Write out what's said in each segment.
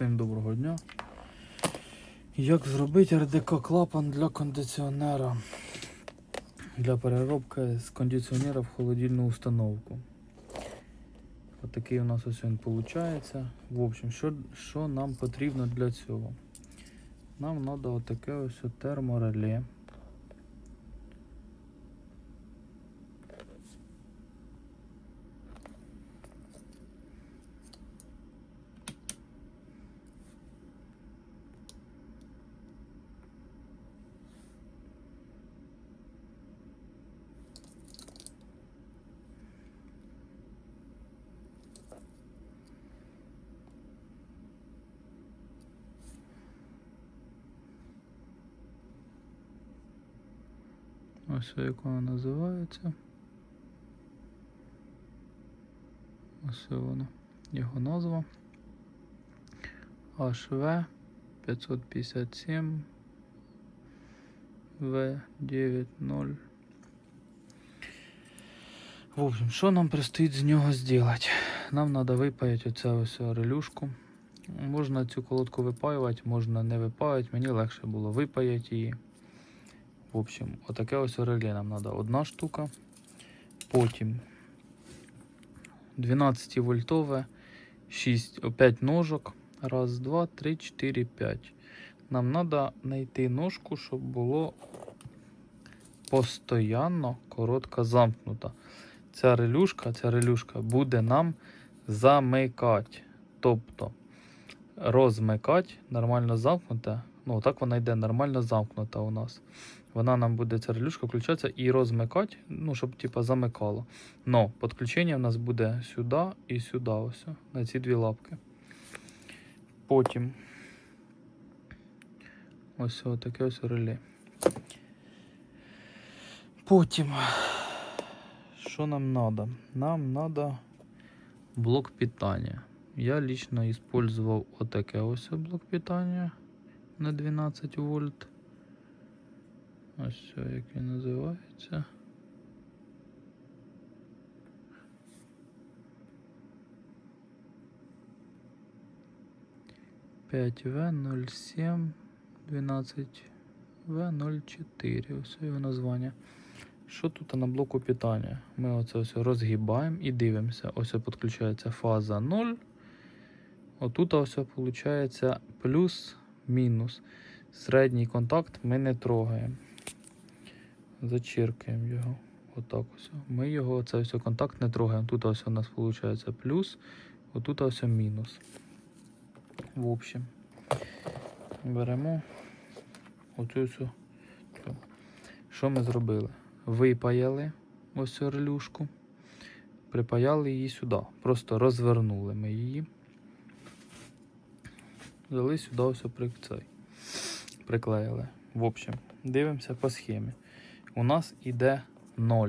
Всім доброго дня. Як зробити РДК клапан для кондиціонера? Для переробки з кондиціонера в холодильну установку. Отакий у нас ось він виходить. В общем, що, що нам потрібно для цього? Нам треба отаке ось термореле. Ось як вона називається. Ось воно. Його назва. HV 557 V90. В общем, що нам предстоїть з нього зробити? Нам треба випаяти оцю ось релюшку. Можна цю колодку випаювати, можна не випаювати. Мені легше було випаяти її. В общем, отаке ось реле нам треба одна штука. Потім 12 вольтове, 6, 5 ножок. Раз, два, три, чотири, п'ять. Нам треба знайти ножку, щоб було постоянно коротко замкнута. Ця релюшка, ця релюшка буде нам замикати. Тобто розмикати, нормально замкнута. Ну, так вона йде нормально замкнута у нас. Вона нам буде ця релюшка включатися і розмикати, ну, щоб типа замикало. Но підключення в нас буде сюди і сюди, ось, на ці дві лапки. Потім ось таке ось реле. Потім, що нам треба? Нам треба блок питання. Я лично использовал отаке ось блок питання на 12 вольт. Ось все, як він називається. П'ять В 07 12 В 04. Ось його названня. Що тут на блоку питання? Ми оце ось розгибаємо і дивимося. Ось підключається фаза 0. Отут ось виходить плюс-мінус. Середній контакт ми не трогаємо. Зачіркаємо його. Отак ось. Ми його, це ось контакт не трогаємо. Тут ось у нас виходить плюс, отут ось мінус. В общем, беремо оцю всю. Що ми зробили? Випаяли ось релюшку, припаяли її сюди. Просто розвернули ми її. Взяли сюди ось цей. Приклеїли. В общем, дивимося по схемі. У нас іде 0.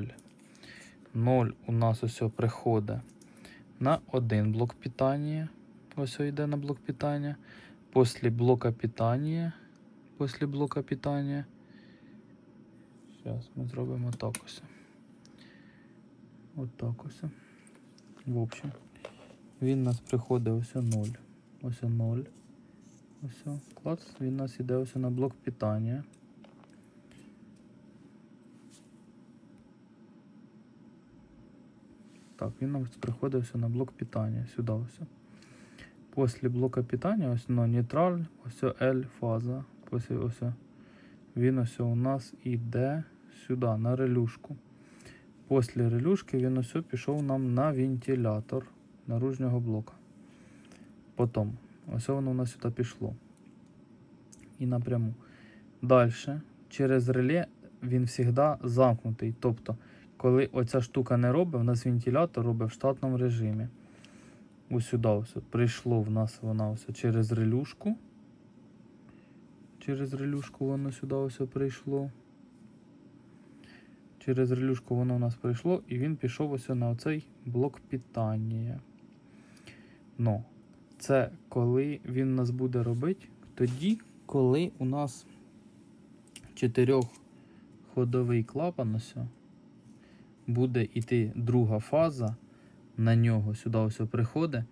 0 у нас ось приходить на один блок питання. Ось йде на блок питання. Після блока питання. Після блока питання. Зараз ми зробимо так ось. От так ось. В общем, він у нас приходить ось 0. Ось 0. Ось, клац, він у нас іде ось на блок питання. Так, він нам приходить на блок питання. Сюди ось. Після блока питання, ось ну, нейтраль, ось L фаза. Після ось він ось у нас іде сюди, на релюшку. Після релюшки він ось пішов нам на вентилятор наружнього блока. Потім, ось воно у нас сюди пішло. І напряму. Далі, через реле він завжди замкнутий. Тобто, коли оця штука не робить, у нас вентилятор робить в штатному режимі. Ось сюди прийшло в нас вона ось через релюшку. Через релюшку воно сюди ось прийшло. Через релюшку воно у нас прийшло і він пішов ось на оцей блок питання. Но це коли він нас буде робити, тоді, коли у нас чотирьохходовий клапан ось буде йти друга фаза на нього, сюди ось приходить,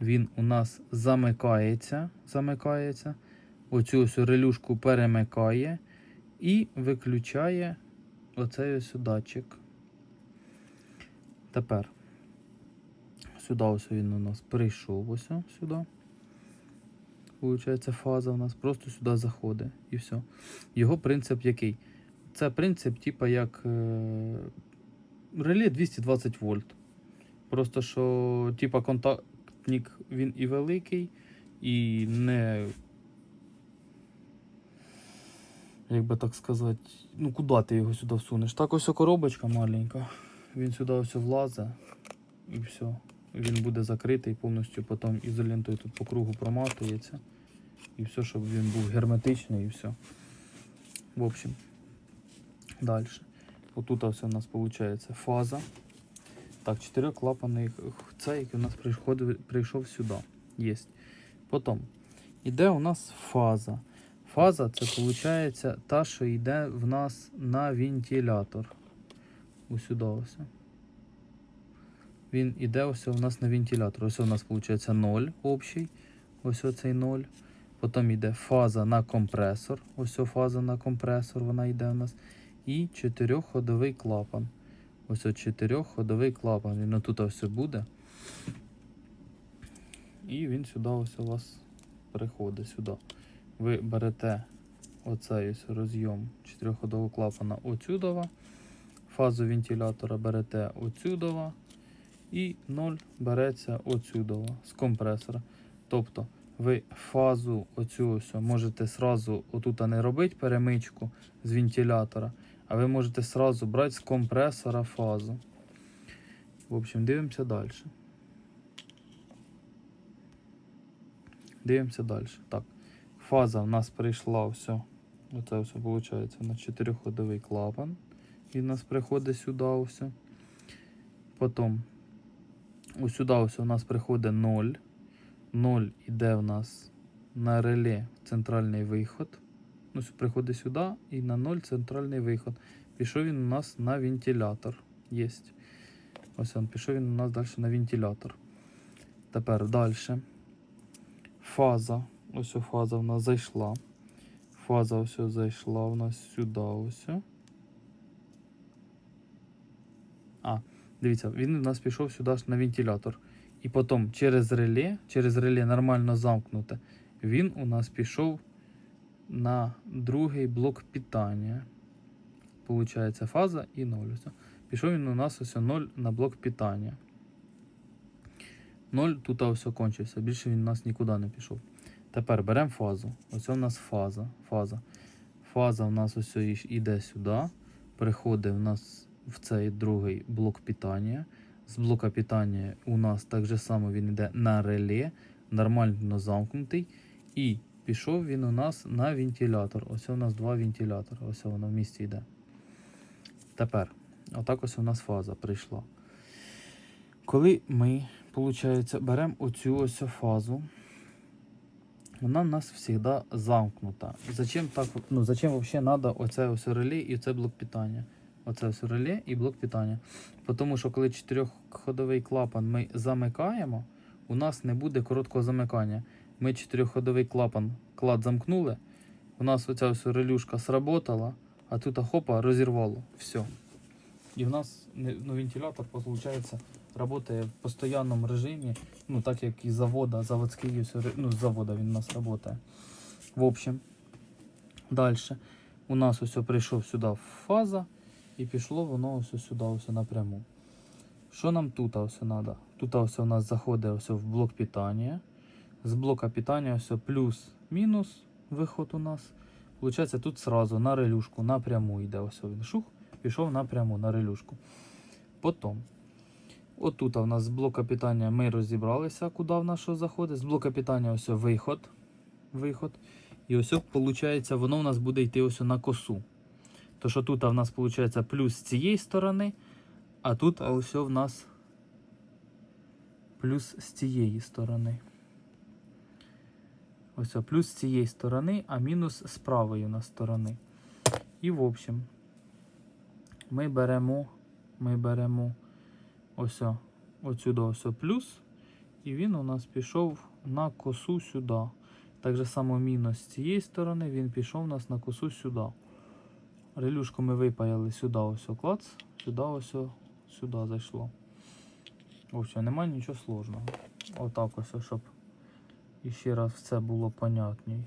він у нас замикається, замикається. Оцю ось релюшку перемикає і виключає оцей ось датчик. Тепер сюди ось він у нас прийшов ось сюди. Получається, фаза у нас просто сюди заходить і все. Його принцип який? Це принцип, типа як е, реле 220 вольт. Просто що, типа, контактник він і великий, і не. Як би так сказати, ну куди ти його сюди всунеш? Так ось коробочка маленька. Він сюди ось влазить і все. Він буде закритий повністю, потім ізолентою тут по кругу проматується. І все, щоб він був герметичний і все. В общем, далі. Отут ось у нас виходить фаза. Так, чотириклапаний цей, який у нас приходив, прийшов сюди. Є. Потім іде у нас фаза. Фаза це виходить та, що йде в нас на вентилятор. Ось ось. Він іде ось у нас на вентилятор. Ось у нас виходить 0 общий. Ось оцей 0. Потім йде фаза на компресор. Ось фаза на компресор, вона йде у нас. І чотирьохходовий клапан. Ось от чотирьохходовий клапан. Він отут ось буде. І він сюди ось у вас приходить сюди. Ви берете оцей ось розйом чотирьохходового клапана отсюдова. Фазу вентилятора берете отсюдова. І 0 береться отсюдова з компресора. Тобто ви фазу оцю ось можете сразу отут не робити перемичку з вентилятора, а ви можете сразу брати з компресора фазу. В общем, дивимося далі. Дивимося далі. Так, фаза в нас прийшла все. Оце все виходить на 4-ходовий клапан. Він у нас приходить сюди ось. Потім сюди ось у нас приходить 0. 0 іде в нас на реле центральний виход. Ну, приходить сюди і на 0 центральний виход. Пішов він у нас на вентилятор. Єсть. Ось він пішов він у нас далі на вентилятор. Тепер далі. Фаза. Ось фаза в нас зайшла. Фаза ось зайшла у нас сюди. Ось. А, дивіться, він у нас пішов сюди ж на вентилятор. І потім через реле, через реле нормально замкнуте, він у нас пішов на другий блок питання. Получається фаза і 0. Ось. Пішов він у нас ось 0 на блок питання. 0 тут ось кончився. Більше він у нас нікуди не пішов. Тепер беремо фазу. Ось у нас фаза. Фаза. Фаза у нас ось йде сюди. Приходить у нас в цей другий блок питання. З блока питання у нас так же само він йде на реле, нормально замкнутий. І пішов він у нас на вентилятор. Ось у нас два вентилятори. Ось воно в місці йде. Тепер, отак ось у нас фаза прийшла. Коли ми, виходить, беремо оцю ось фазу, вона в нас завжди замкнута. Зачем так, ну, зачем взагалі треба оце ось реле і оце блок питання? Оце ось реле і блок питання. Тому що коли чотирьохходовий клапан ми замикаємо, у нас не буде короткого замикання. Ми чотирьохходовий клапан клад замкнули, у нас оця ось релюшка сработала, а тут хопа розірвало. Все. І в нас ну, вентилятор, виходить, працює в постійному режимі, ну так як і завода, заводський, ну, з завода він у нас працює. В общем, далі. У нас ось прийшов сюди фаза. І пішло воно ось сюди, ось напряму. Що нам тут ось треба? Тут ось у нас заходить ось в блок питання. З блока питання ось плюс-мінус виход у нас. Получається, тут сразу на релюшку напряму йде ось він шух, пішов напряму на релюшку. Потім, отут у нас з блока питання ми розібралися, куди в нас що заходить. З блока питання ось виход. Виход. І ось, виходить, воно у нас буде йти ось на косу. То що тут в нас виходить плюс з цієї сторони, а тут ось в нас плюс з цієї сторони. Ось плюс з цієї сторони, а мінус з правої у нас сторони. І в общем, ми беремо, ми беремо ось о, отсюди ось плюс І він у нас пішов на косу сюди. Так же само мінус з цієї сторони, він пішов у нас на косу сюди. Релюшку ми випаяли сюди, ось клац, сюди ось сюди зайшло. Взагалі, немає нічого сложного. Отак ось, о, щоб іще раз все було понятній.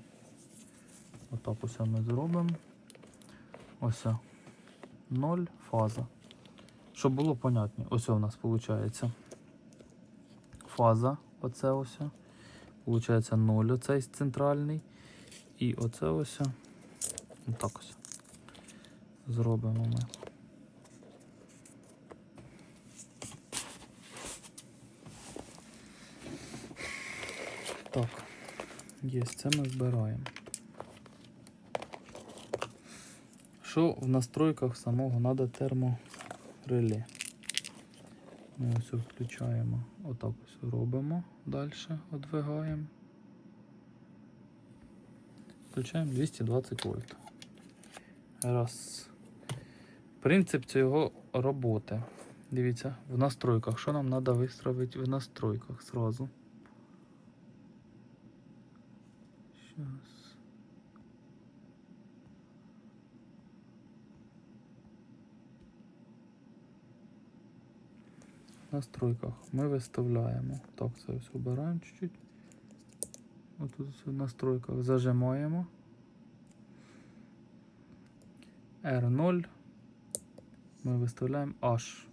Отак ось ми зробимо. Ось. Ноль фаза. Щоб було понятні. Ось у нас виходить. Фаза. Оце ось. Получається 0 оцей центральний. І оце ось. Отак ось. Зробимо ми. Так. Є, це ми збираємо. Що в настройках самого треба термореле? Ми ось включаємо, отак ось робимо, далі одвигаємо. Включаємо 220 вольт. Раз. Принцип цього роботи. Дивіться, в настройках. Що нам треба вистроїти в настройках сразу? Щас. В настройках ми виставляємо. Так, це ось обираємо чуть-чуть. Отут в настройках зажимаємо. R0. Ми виставляємо H.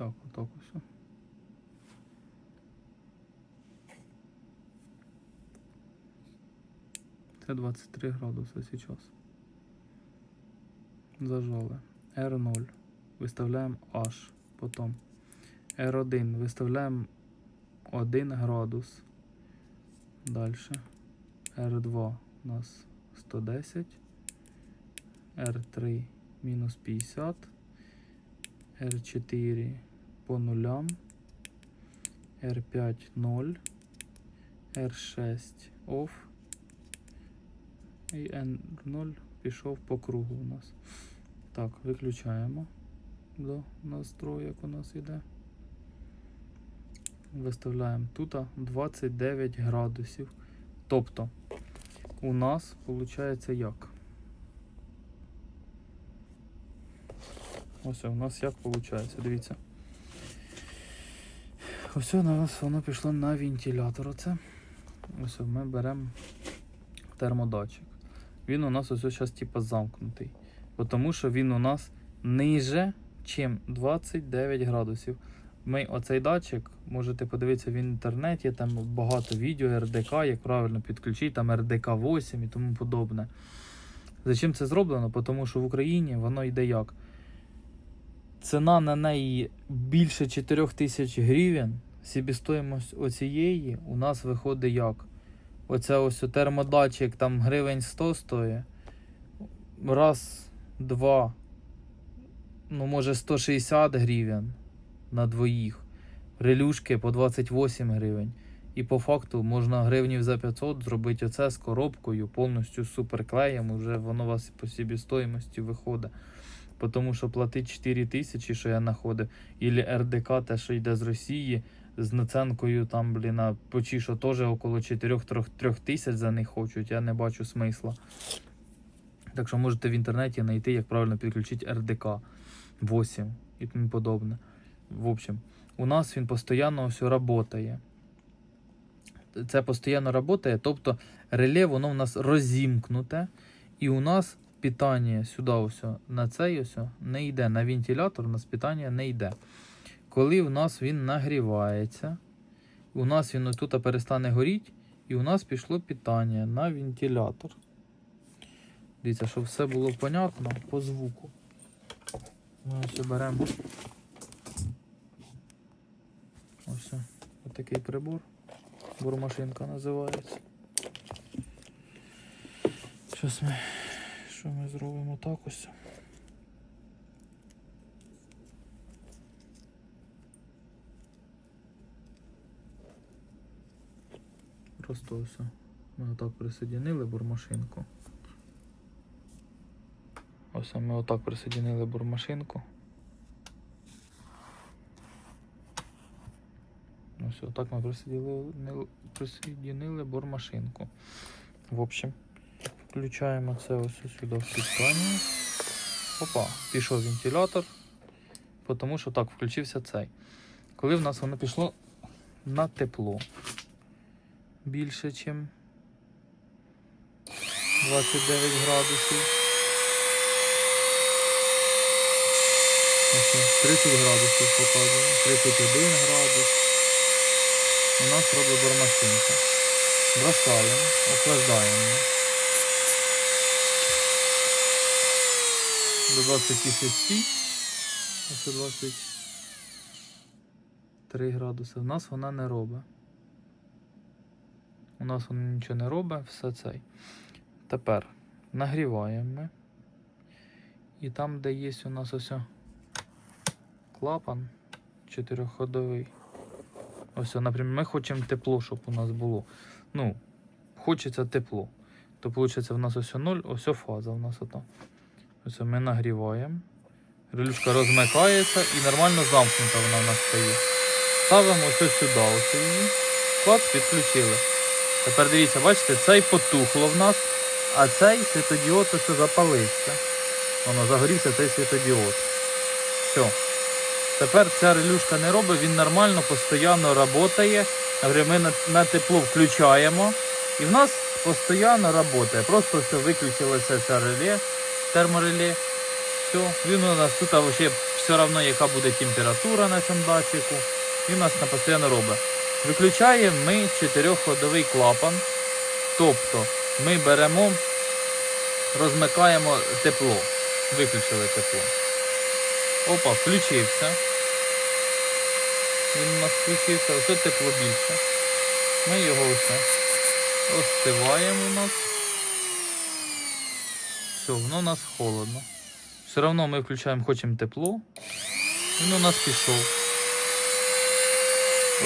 Так, отак ось. Це 23 градуси зараз. Зажали. R0. Виставляємо H. Потім R1. Виставляємо 1 градус. Далі. R2 у нас 110. R3 мінус 50. R4 по нулям, R5 0, R6 off і N0 пішов по кругу у нас. Так, виключаємо до настроєк у нас іде. Виставляємо тут 29 градусів. Тобто у нас виходить як? Ось у нас як виходить, дивіться. Ось у нас воно пішло на вентилятор. Оце. Ось ми беремо термодатчик. Він у нас ось зараз типу замкнутий. Тому що він у нас ниже, чим 29 градусів. Ми оцей датчик, можете подивитися в інтернеті, там багато відео РДК, як правильно підключити, там РДК 8 і тому подобне. Зачем це зроблено? Тому що в Україні воно йде як? Ціна на неї більше 4 тисяч гривень. Собівартість оцієї у нас виходить як? Оце ось термодатчик там гривень 100 стоїть. Раз, два, ну може 160 гривень на двоїх. Релюшки по 28 гривень. І по факту можна гривнів за 500 зробити оце з коробкою, повністю з суперклеєм. Уже воно у вас по собі стоїмості виходить. Тому що платить 4 тисячі, що я знаходив, ілі РДК, те, що йде з Росії, з наценкою там, блін, а почі, що теж около 4-3 тисяч за них хочуть, я не бачу смисла. Так що можете в інтернеті знайти, як правильно підключити РДК 8 і тому подобне. В общем, у нас він постійно все працює. Це постійно працює, тобто реле воно у нас розімкнуте, і у нас питання сюди ось на цей ось не йде. На вентилятор у нас питання не йде. Коли в нас він нагрівається, у нас він тут перестане горіти, і у нас пішло питання на вентилятор. Дивіться, щоб все було понятно по звуку. Ми ось беремо ось такий прибор. Бурмашинка називається. Щось ми. Що ми зробимо так ось? Просто. Ми отак присоединили бурмашинку. Ось ми отак присоединили бурмашинку. Ось отак ми присоединили, присоединили бурмашинку. В общем, включаємо це ось сюди в підстані. Опа, пішов вентилятор, тому що так, включився цей. Коли в нас воно пішло на тепло більше, ніж 29 градусів. 30 градусів показує, 31 градус. У нас робить бормашинка. Бросаємо, охлаждаємо. До 26, ось 23 градуси. У нас вона не робить. У нас вона нічого не робить, все цей. Тепер нагріваємо. І там, де є у нас ось клапан чотирьохходовий. Ось, наприклад, ми хочемо тепло, щоб у нас було. Ну, хочеться тепло. То виходить, в нас ось 0, ось фаза у нас ото. Ось ми нагріваємо. Релюшка розмикається і нормально замкнута вона в нас стає. Ставимо ось сюди, ось її. Клад підключили. Тепер дивіться, бачите, цей потухло в нас, а цей світодіод ось запалився. Воно загорівся цей світодіод. Все. Тепер ця релюшка не робить, він нормально, постійно працює. Ми на, на тепло включаємо. І в нас постійно працює. Просто все виключилося це реле, термореле. Все. Він у нас тут взагалі все одно, яка буде температура на цьому датчику. Він у нас на постійно робить. Виключаємо ми чотирьохходовий клапан. Тобто ми беремо, розмикаємо тепло. Виключили тепло. Опа, включився. Він у нас включився, ось тепло більше. Ми його ось остиваємо у нас. Все, воно у нас холодно. Все одно ми включаємо, хочемо тепло. Він у нас пішов.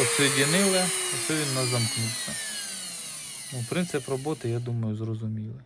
Отсоєдинили, ось він нас замкнувся. Ну, принцип роботи, я думаю, зрозуміли.